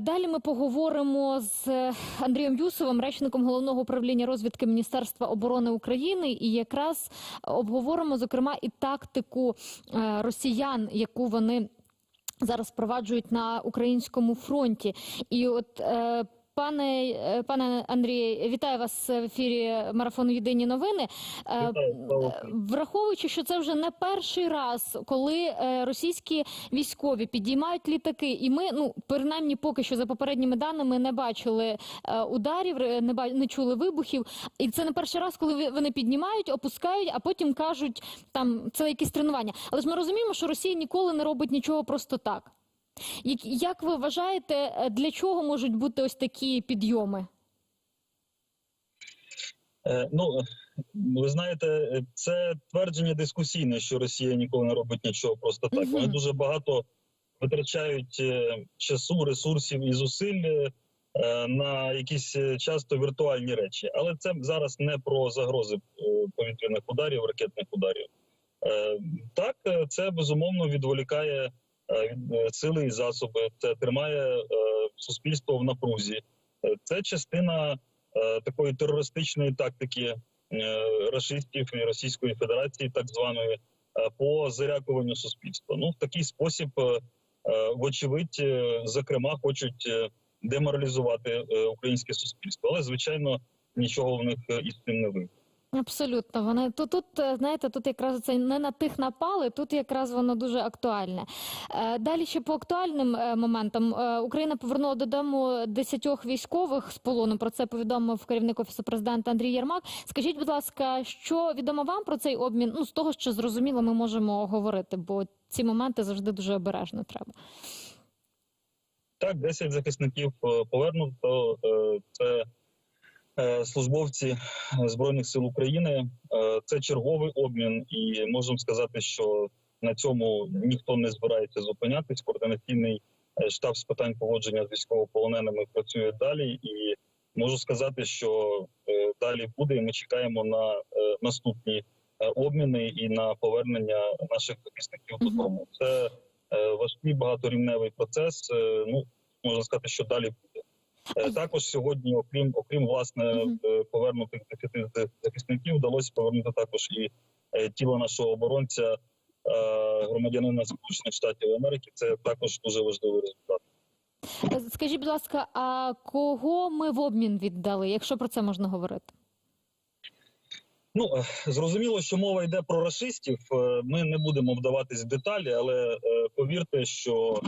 Далі ми поговоримо з Андрієм Юсовим, речником головного управління розвідки Міністерства оборони України, і якраз обговоримо зокрема і тактику е, росіян, яку вони зараз впроваджують на українському фронті. І от е, пане е, пане Андріє, вітаю вас в ефірі марафону Єдині новини. Е, Вітаю. Враховуючи, що це вже не перший раз, коли е, російські військові підіймають літаки, і ми, ну принаймні, поки що за попередніми даними не бачили е, ударів, не ба- не чули вибухів. І це не перший раз, коли вони піднімають, опускають, а потім кажуть, там це якісь тренування. Але ж ми розуміємо, що Росія ніколи не робить нічого просто так. Як, ви вважаєте, е, для чого можуть бути ось такі підйоми? Е, Ну ви знаєте, це твердження дискусійне, що Росія ніколи не робить нічого просто так. Мгм. Вони дуже багато витрачають е, часу, ресурсів і зусиль е, на якісь часто віртуальні речі. Але це зараз не про загрози повітряних ударів, ракетних ударів. Так, це безумовно відволікає від сили і засоби. Це тримає е, суспільство в напрузі. Е, Це частина е, такої терористичної тактики е, рашистів і Російської Федерації, так званої, е, по залякуванню суспільства. Ну в такий спосіб, е, е, вочевидь, е, зокрема, хочуть е, деморалізувати е, українське суспільство, але звичайно нічого в них е, із цим не вийде. Абсолютно, вони тут, тут е, знаєте, тут якраз це не на тих напали, тут якраз воно дуже актуальне. Е, Далі ще по актуальним е, моментам Україна повернула додому десятьох військових з полону. Про це повідомив керівник офісу президента Андрій Єрмак. Скажіть, будь ласка, що відомо вам про цей обмін? Ну з того, що зрозуміло, ми можемо говорити, бо ці моменти завжди дуже обережно треба. Так, 10 захисників повернуто. Це службовці збройних сил України. Е, Це черговий обмін, і можемо сказати, що на цьому ніхто не збирається зупинятись. Координаційний е, штаб з питань поводження з військовополоненими працює далі, і можу сказати, що е, далі буде. І ми чекаємо на е, наступні е, обміни і на повернення наших захисників додому. Це е, важкий багаторівневий процес. Е, Ну можна сказати, що далі буде. Е, Також сьогодні, окрім окрім власне е, повернутих десяти захисників, вдалося повернути також і е, тіло нашого оборонця, громадянина Сполучених Штатів Америки. Це також дуже важливий результат. Скажіть, будь ласка, а кого ми в обмін віддали, якщо про це можна говорити? Ну зрозуміло, що мова йде про расистів. Ми не будемо вдаватись в деталі, але повірте, що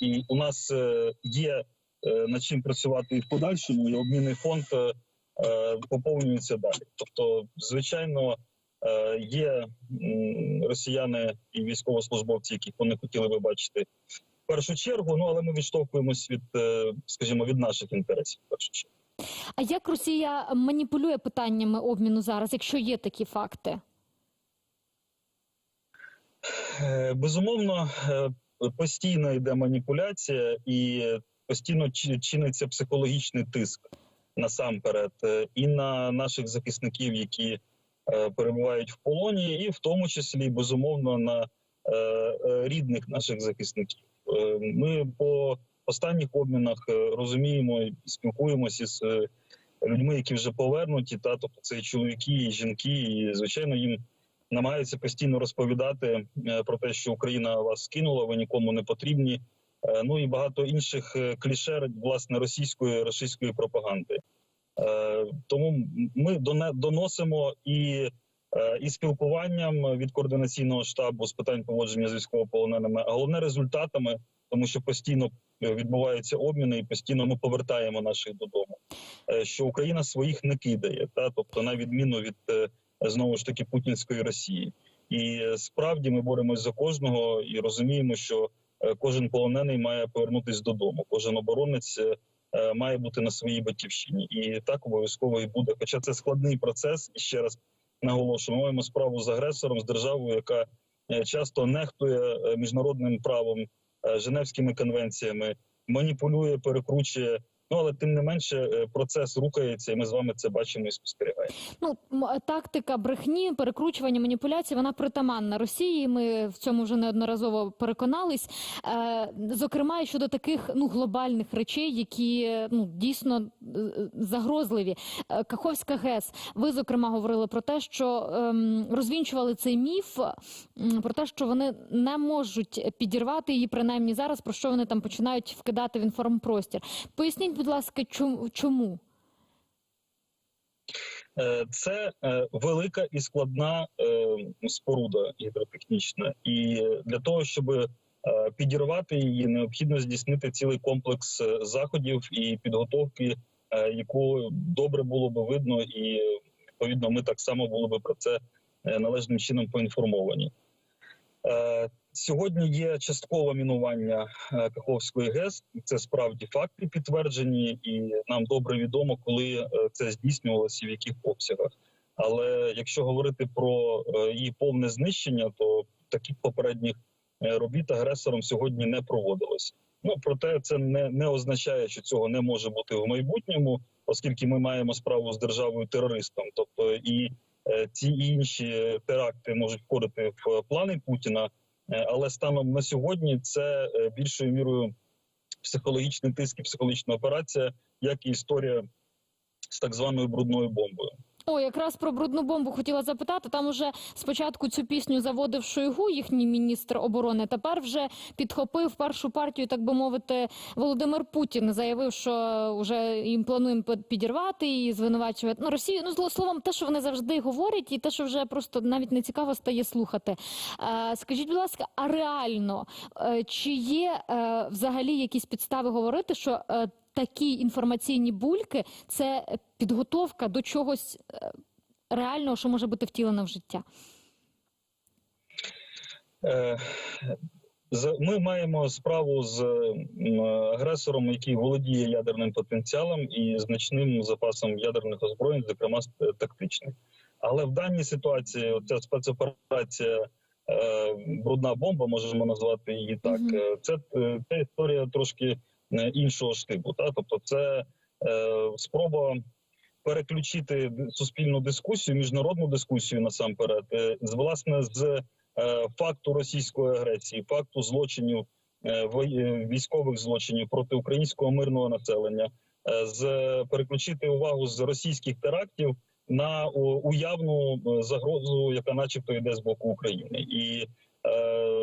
і у нас е, є е, над чим працювати і в подальшому, і обмінний фонд е, поповнюється далі. Тобто, звичайно, є росіяни і військовослужбовці, яких вони хотіли би бачити в першу чергу. Ну але ми відштовхуємось від, скажімо, від наших інтересів. В першу чергу. А як Росія маніпулює питаннями обміну зараз, якщо є такі факти? Безумовно, постійно йде маніпуляція і постійно чи- чиниться психологічний тиск насамперед е, і на наших захисників, які е, перебувають в полоні, і в тому числі безумовно на е, рідних наших захисників. Ми по останніх обмінах розуміємо і спілкуємося з людьми, які вже повернуті, та тобто це чоловіки, і жінки, і звичайно їм намагаються постійно розповідати е, про те, що Україна вас скинула, ви нікому не потрібні. Е, Ну і багато інших е, кліше власне російської російської пропаганди. Тому ми доносимо і, і спілкуванням від координаційного штабу з питань поводження з військовополоненими, а головне результатами, тому що постійно відбуваються обміни, і постійно ми повертаємо наших додому. Що Україна своїх не кидає, та тобто на відміну від знову ж таки путінської Росії. І е, справді ми боремось за кожного і розуміємо, що е, кожен полонений має повернутися додому. Кожен оборонець е, має бути на своїй батьківщині, і так обов'язково і буде. Хоча це складний процес, і ще раз наголошую, ми маємо справу з агресором, з державою, яка часто нехтує міжнародним правом, Женевськими конвенціями, маніпулює, перекручує Ну але тим не менше е, процес рухається, і ми з вами це бачимо і спостерігаємо. Ну тактика брехні, перекручування, маніпуляцій, вона притаманна Росії. Ми в цьому вже неодноразово переконались. Е, зокрема, щодо таких ну глобальних речей, які ну дійсно е, загрозливі. Е, Каховська ГЕС. Ви зокрема говорили про те, що ем, розвінчували цей міф про те, що вони не можуть підірвати її, принаймні зараз, про що вони там починають вкидати в інформпростір. Поясніть, будь ласка, чому? Е, Це е, велика і складна е, споруда гідротехнічна, і для того, щоб підірвати її, необхідно здійснити цілий комплекс заходів і підготовки, яку добре було би видно, і відповідно ми так само були би про це належним чином поінформовані. Сьогодні є часткове мінування е, Каховської ГЕС. Це справді факти підтверджені, і нам добре відомо, коли е, це здійснювалося і в яких обсягах. Але якщо говорити про е, її повне знищення, то таких попередніх робіт агресором сьогодні не проводилось. Ну проте це не, не означає, що цього не може бути в майбутньому, оскільки ми маємо справу з державою терористом, тобто і ці інші теракти можуть входити в плани Путіна. Е, Але станом на сьогодні це е, більшою мірою психологічний тиск і психологічна операція, як і історія з так званою брудною бомбою. О, якраз про брудну бомбу хотіла запитати. Там уже спочатку цю пісню заводив Шойгу, їхній міністр оборони. Тепер вже підхопив першу партію, так би мовити, Володимир Путін. Заявив, що вже їм плануємо підірвати і звинувачувати ну, Росію. Ну зло словом, те, що вони завжди говорять, і те, що вже просто навіть не цікаво стає слухати. Е, скажіть, будь ласка, а реально е, чи є е, взагалі якісь підстави говорити, що такі інформаційні бульки це підготовка до чогось е, реального, що може бути втілено в життя. Е, Ми маємо справу з агресором, який володіє ядерним потенціалом і значним запасом ядерних озброєнь, зокрема с- тактичних. Але в даній ситуації ця спецоперація е, брудна бомба, можемо назвати її так. Е, Це, е, це історія трошки е, іншого штибу. Та? Тобто, це е, спроба переключити суспільну дискусію, міжнародну дискусію насамперед, е, з власне з е, факту російської агресії, факту злочинів е, е, військових злочинів проти українського мирного населення, е, з переключити увагу з російських терактів на уявну е, загрозу, яка, начебто, йде з боку України, і е,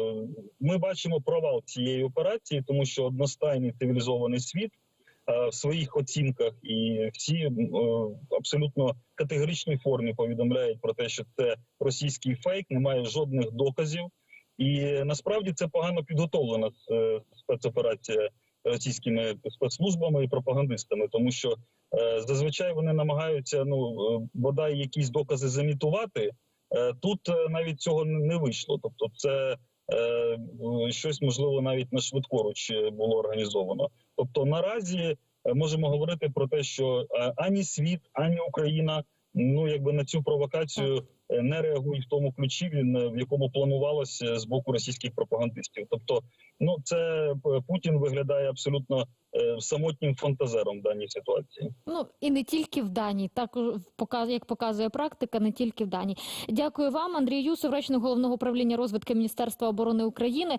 ми бачимо провал цієї операції, тому що одностайний цивілізований світ е, в своїх оцінках і всі е, абсолютно категоричній формі повідомляють про те, що це російський фейк, немає жодних доказів, і насправді це погано підготовлена е, спецоперація російськими спецслужбами і пропагандистами, тому що зазвичай вони намагаються ну бодай якісь докази замітувати. Тут навіть цього не вийшло. Тобто, це щось можливо навіть на швидкоруч е, було організовано. Тобто, наразі е, можемо говорити про те, що е, ані світ, ані Україна ну якби на цю провокацію е, не реагують в тому ключі, він е, в якому планувалося з боку російських пропагандистів. Тобто, ну це е, Путін виглядає абсолютно самотнім фантазером в даній ситуації. Ну і не тільки в Данії, також показ- як показує практика, не тільки в Данії. Дякую вам, Андрій Юсов, речник головного управління розвитку Міністерства оборони України.